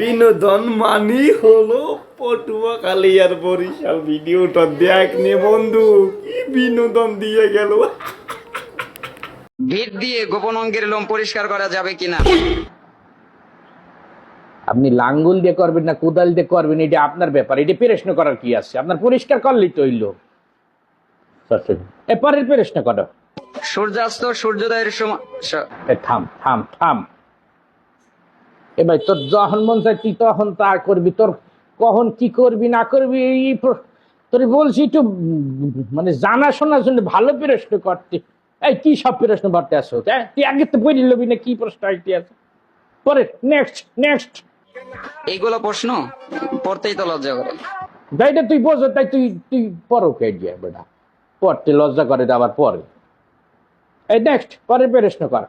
বিনোদন মানি হলো পটুয়া কালিয়ার বরিশাল ভিডিওটা দেখ নে বন্ধু কি বিনোদন দিয়ে গেল? ভিড় দিয়ে গোপন অঙ্গের লোম পরিষ্কার করা যাবে কিনা? আপনি লাঙ্গুল দিয়ে করবেন না কোদাল দিয়ে করবেন এটা আপনার ব্যাপার এটা প্রশ্ন করার কি আছে? আপনার পরিষ্কার করলেই তো হইল। এপারের প্রশ্ন করো। সূর্যাস্ত সূর্যোদয়ের সময় থাম থাম থাম। এবার তোর যখন মন চায় তুই তখন তা করবি। তোর কখন কি করবি না করবি এই তোর বলছি একটু মানে জানা শোনার জন্য ভালো প্রশ্ন করতে। এই কি সব প্রশ্ন করতে আসো? হ্যাঁ তুই আগে তো বলি লবি না কি প্রশ্ন আইতে আছে? পরে নেক্সট নেক্সট এইগুলো প্রশ্ন? পড়তেই তো লজ্জা করে। যাইটা তুই বোঝো তাই তুই তুই পরও কে দিয়ে বেটা। পড়তে লজ্জা করে আবার পরে এই নেক্সট পরে প্রশ্ন কর।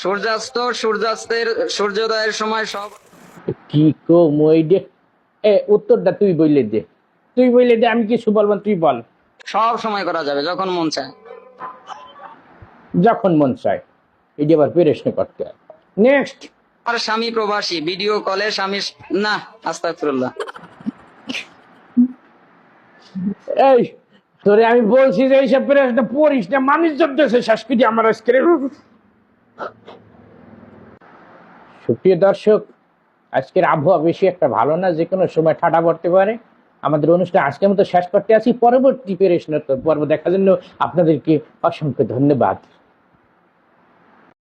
সূর্যাস্ত সূর্যাস্তের সূর্যোদয়ের সময় সব কি কো মই দে এ উত্তরটা তুই বললে দে। তুই বললে দে আমি কিছু বলব তুই বল। সব সময় করা যাবে যখন মন চায়। যখন মন চায়। এই আবার প্রশ্ন করতে নেক্সট আর স্বামী প্রবাসী ভিডিও কলে স্বামী না আস্তাগফিরুল্লাহ। এই তোরে আমি বলছি যে এইসব প্রশ্ন পড়িস না মানুষ জমতেছে সংস্কৃতি আমার আজকে সুপ্রিয় দর্শক, আজকের আবহাওয়া বেশি একটা ভালো না, যে কোনো সময় ঠাটা পড়তে পারে। আমাদের অনুষ্ঠান আজকের মতো শেষ করতে আছি পরবর্তী পেরেশন পর্ব দেখার জন্য আপনাদেরকে অসংখ্য ধন্যবাদ।